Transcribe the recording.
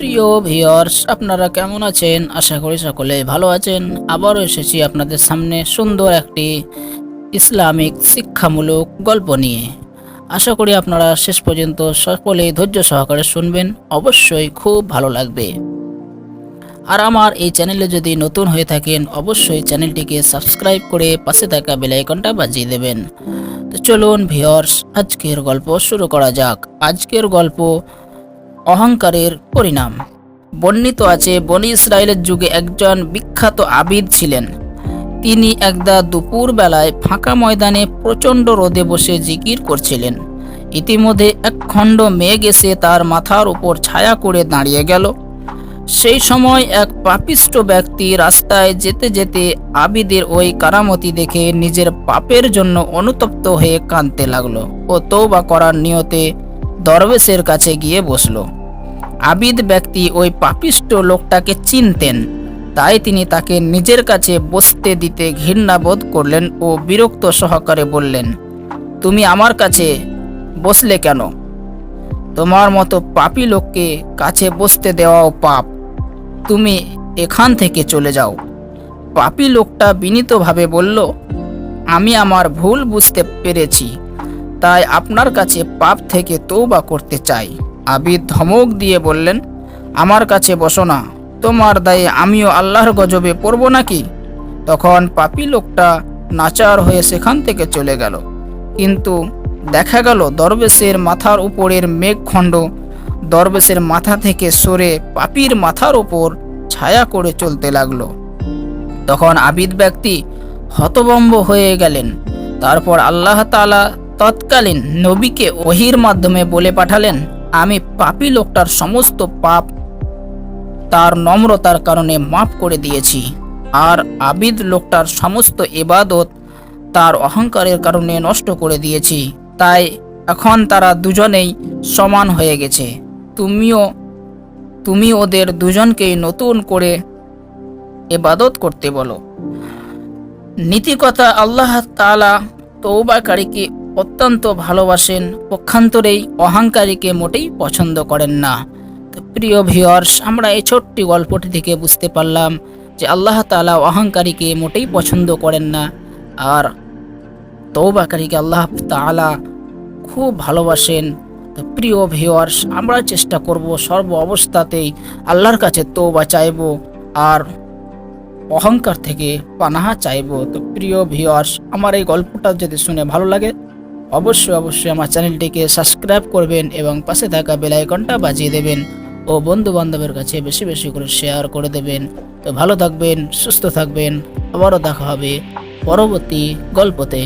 প্রিয় ভিউয়ার্স আপনারা কেমন আছেন? আশা করি সকলে ভালো আছেন। আবারও এসেছি আপনাদের সামনে সুন্দর একটি ইসলামিক শিক্ষামূলক গল্প নিয়ে। আশা করি আপনারা শেষ পর্যন্ত সকলে ধৈর্য সহকারে শুনবেন। অবশ্যই খুব ভালো লাগবে। আর আমার এই চ্যানেলে যদি নতুন হয়ে থাকেন, অবশ্যই চ্যানেলটিকে সাবস্ক্রাইব করে পাশে থাকা বেল আইকনটা বাজিয়ে দেবেন। তো চলুন ভিউয়ার্স আজকের গল্প শুরু করা যাক। আজকের গল্প অহংকারের পরিণাম। বর্ণিত আছে, বনি ইসরায়েলের যুগে একজন বিখ্যাত আবিদ ছিলেন। তিনি একদা দুপুর বেলায় ফাঁকা ময়দানে প্রচণ্ড রোদে বসে জিকির করছিলেন। ইতিমধ্যে এক খণ্ড মেঘ এসে তার মাথার উপর ছায়া করে দাঁড়িয়ে গেল। সেই সময় এক পাপিষ্ট ব্যক্তি রাস্তায় যেতে যেতে আবিদের ওই কারামতি দেখে নিজের পাপের জন্য অনুতপ্ত হয়ে কাঁদতে লাগল ও তৌবা করার নিয়তে দরবেশের কাছে গিয়ে বসল। আবিদ ব্যক্তি ওই পাপিষ্ট লোকটাকে চিনতেন। তাই তিনি তাকে নিজের কাছে বসতে দিতে ঘৃণাবোধ করলেন ও বিরক্ত সহকারে বললেন, তুমি আমার কাছে বসলে কেন? তোমার মতো পাপী লোককে কাছে বসতে দেওয়াও পাপ। তুমি এখান থেকে চলে যাও। পাপী লোকটা বিনীতভাবে বলল, আমি আমার ভুল বুঝতে পেরেছি। তাই আপনার কাছে পাপ থেকে তৌবা করতে চাই। আবিদ ধমক দিয়ে বললেন, আমার কাছে বসো না, তোমার দায়ে আমিও আল্লাহর গজবে পড়ব নাকি? তখন পাপি লোকটা নাচার হয়ে সেখান থেকে চলে গেল। কিন্তু দেখা গেল দরবেশের মাথার উপরের মেঘখণ্ড দরবেশের মাথা থেকে সরে পাপির মাথার উপর ছায়া করে চলতে লাগল। তখন আবিদ ব্যক্তি হতবম্ব হয়ে গেলেন। তারপর আল্লাহ তাআলা তৎকালীন নবীকে ওহির মাধ্যমে বলে পাঠালেন আমি পাপি লোকটার সমস্ত পাপ তার নম্রতার কারণে মাফ করে দিয়েছি। আর আবিদ লোকটার সমস্ত এবাদত তার অহংকারের কারণে নষ্ট করে দিয়েছি। তাই এখন তারা দুজনেই সমান হয়ে গেছে। তুমিও, তুমি ওদের দুজনকেই নতুন করে এবাদত করতে বলো। নীতিকথা আল্লাহ তাআলা তৌবাকারীকে অত্যন্ত ভালোবাসেন, পক্ষান্তরেই অহংকারীকে মোটেই পছন্দ করেন না। তো প্রিয় ভিউয়ার্স, আমরা এই ছোট্ট গল্পটি থেকে বুঝতে পারলাম যে আল্লাহ তাআলা অহংকারীকে মোটেই পছন্দ করেন না। আর তৌবাকারীকে আল্লাহ তাআলা খুব ভালোবাসেন। তো প্রিয় ভিউয়ার্স, আমরা চেষ্টা করব সর্ব অবস্থাতেই আল্লাহর কাছে তৌবা চাইব আর অহংকার থেকে পানাহা চাইব। তো প্রিয় ভিউয়ার্স, আমার এই গল্পটা যদি শুনে ভালো লাগে অবশ্যই অবশ্যই আমার চ্যানেলটিকে সাবস্ক্রাইব করবেন এবং পাশে থাকা বেল আইকনটা বাজিয়ে দেবেন ও বন্ধু বান্ধবের কাছে বেশি বেশি করে শেয়ার করে দেবেন। তো ভালো থাকবেন, সুস্থ থাকবেন, আবারও দেখা হবে পরবর্তী গল্পতে।